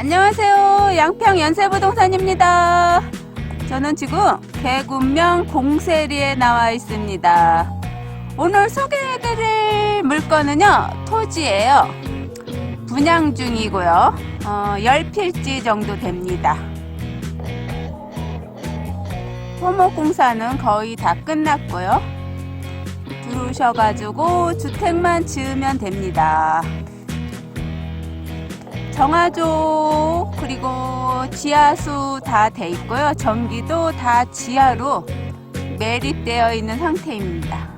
안녕하세요. 양평 연세부동산입니다. 저는 지금 개군명 공세리에 나와 있습니다. 오늘 소개해드릴 물건은요, 토지예요. 분양 중이고요. 어, 10필지 정도 됩니다. 토목 공사는 거의 다 끝났고요. 들어오셔가지고 주택만 지으면 됩니다. 정화조 그리고 지하수 다 돼 있고요. 전기도 다 지하로 매립되어 있는 상태입니다.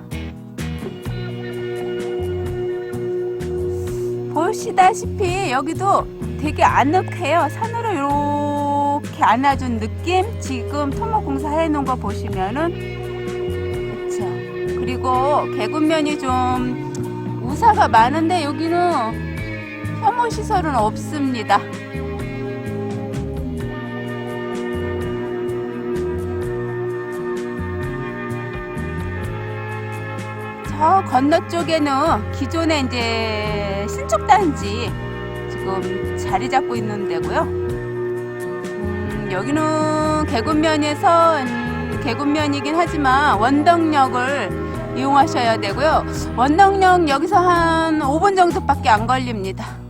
보시다시피 여기도 되게 아늑해요. 산으로 이렇게 안아준 느낌? 지금 토목공사 해놓은 거 보시면은 그쵸. 그리고 개군면이 좀 우사가 많은데 여기는 시설은 없습니다. 저 건너 쪽에는 기존에 이제 신축 단지 지금 자리 잡고 있는 데고요. 음, 여기는 개군면에서 음, 개군면이긴 하지만 원덕역을 이용하셔야 되고요. 원덕역 여기서 한 5분 정도밖에 안 걸립니다.